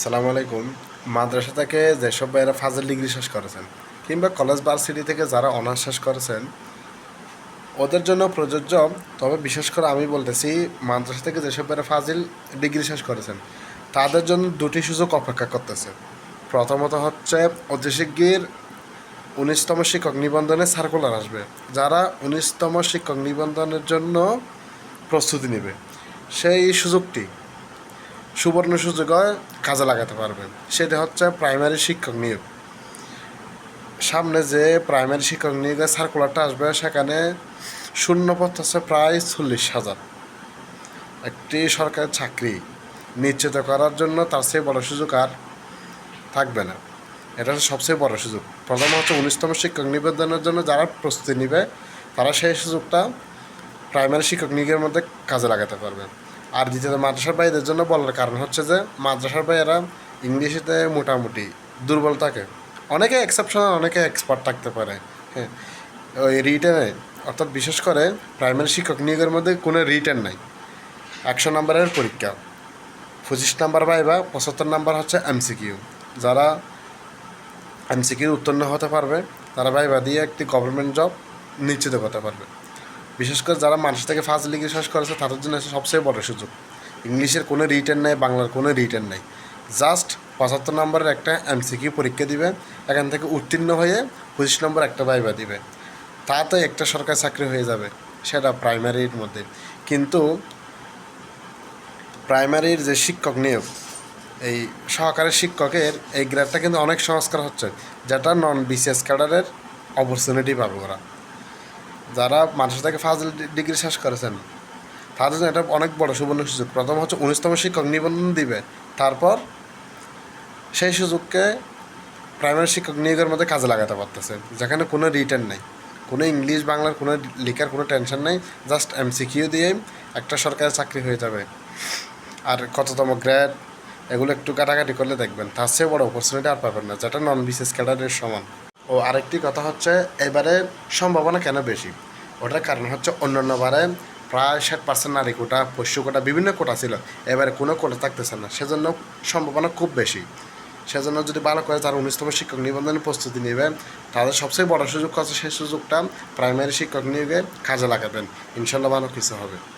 সালাম আলাইকুম। মাদ্রাসা থেকে যেসব ভাইয়েরা ফাজল ডিগ্রি শেষ করেছেন কিংবা কলেজ, ভার্সিটি থেকে যারা অনার্স শেষ করেছেন, ওদের জন্য প্রযোজ্য। তবে বিশেষ করে আমি বলতেছি, মাদ্রাসা থেকে যেসব ভাইয়েরা ফাজিল ডিগ্রি শেষ করেছেন, তাদের জন্য দুটি সুযোগ অপেক্ষা করতেছে। প্রথমত হচ্ছে, অতি শিগগির উনিশতম শিক্ষক নিবন্ধনের সার্কুলার আসবে, যারা উনিশতম শিক্ষক নিবন্ধনের জন্য প্রস্তুতি নেবে। সেই সুযোগটি সুবর্ণ সুযোগে কাজে লাগাতে পারবেন। সেটা হচ্ছে প্রাইমারি শিক্ষক নিয়োগ। সামনে যে প্রাইমারি শিক্ষক নিয়োগের সার্কুলারটা আসবে, সেখানে শূন্যপদ আছে প্রায় চল্লিশ হাজার। একটি সরকারি চাকরি নিশ্চিত করার জন্য তার চেয়ে বড় সুযোগ আর থাকবে না। এটা হচ্ছে সবচেয়ে বড় সুযোগ। প্রথম হচ্ছে উনিশতম শিক্ষক নিবেদনের জন্য যারা প্রস্তুতি নেবে, তারা সেই সুযোগটা প্রাইমারি শিক্ষক নিয়োগের মধ্যে কাজে লাগাতে পারবে। আর দ্বিতীয়ত মাদ্রাসার ভাইদের জন্য বলার কারণ হচ্ছে যে, মাদ্রাসার ভাইয়েরা ইংলিশেতে মোটামুটি দুর্বল থাকে। অনেকে এক্সেপশনাল অনেকে এক্সপার্ট থাকতে পারে। হ্যাঁ ওই রিটেনে অর্থাৎ বিশেষ করে প্রাইমারি শিক্ষক নিয়োগের মধ্যে কোনো রিটেন নাই। একশো নম্বরের পরীক্ষা। পঁচিশ নাম্বার ভাইবা পঁচাত্তর নাম্বার হচ্ছে এমসিকিউ যারা এমসিকিউ উত্তীর্ণ হতে পারবে, তারা ভাইবা দিয়ে একটি গভর্নমেন্ট জব নিশ্চিত করতে পারবে। বিশেষ করে যারা মানুষ থেকে ফার্স্ট ডিগ্রি শেষ করেছে, তাদের জন্য সবচেয়ে বড় সুযোগ। ইংলিশের কোনো রিটার্ন নেই, বাংলার কোনো রিটার্ন নেই। জাস্ট পঁচাত্তর নম্বরের একটা এমসিকিউ পরীক্ষা দিবে, এখান থেকে উত্তীর্ণ হয়ে পঁচিশ নম্বর একটা ভাইবা দিবে। তাতে একটা সরকারি চাকরি হয়ে যাবে, সেটা প্রাইমারির মধ্যে। কিন্তু প্রাইমারির যে শিক্ষক নিয়োগ, এই সহকারী শিক্ষকের এই গ্রেডটা কিন্তু অনেক সংস্কার হচ্ছে, যেটা নন বিসিএস ক্যাডারের অপরচুনিটি পাবে ওরা। যারা মানুষ থেকে ফার্স্ট ডিগ্রি শেষ করেছেন, তাদের জন্য এটা অনেক বড় সুবর্ণ সুযোগ। প্রথম হচ্ছে উনিশতম শিক্ষক নিবন্ধন দিবে, তারপর সেই সুযোগকে প্রাইমারি শিক্ষক নিয়োগের মধ্যে কাজে লাগাতে পারতেছে। যেখানে কোনো রিটার্ন নেই, কোনো ইংলিশ বাংলার কোনো লেখার কোনো টেনশন নেই জাস্ট এম এমসিকিউ দিয়ে একটা সরকারি চাকরি হয়ে যাবে। আর কততম গ্রেড এগুলো একটু কাটাকাটি করলে দেখবেন, তার চেয়ে বড় অপরচুনিটি আর পাবেন না, যেটা নন বিসিএস ক্যাডারের সমান। ও আরেকটি কথা হচ্ছে, এবারে সম্ভাবনা কেন বেশি? ওটার কারণ হচ্ছে অন্যান্য বারে প্রায় ষাট পার্সেন্ট নারী কোটা পশ্চিম কোটা, বিভিন্ন কোটা ছিল। এবারে কোনো কোটা থাকতেছে না। সেজন্য সম্ভাবনা খুব বেশি। সেজন্য যদি ভালো করে তারা উনিশতম শিক্ষক নিবন্ধনের প্রস্তুতি নেবে, তাদের সবচেয়ে বড় সুযোগ আছে সেই সুযোগটা প্রাইমারি শিক্ষক নিয়োগে কাজে লাগাবেন। ইনশাল্লাহ ভালো কিছু হবে।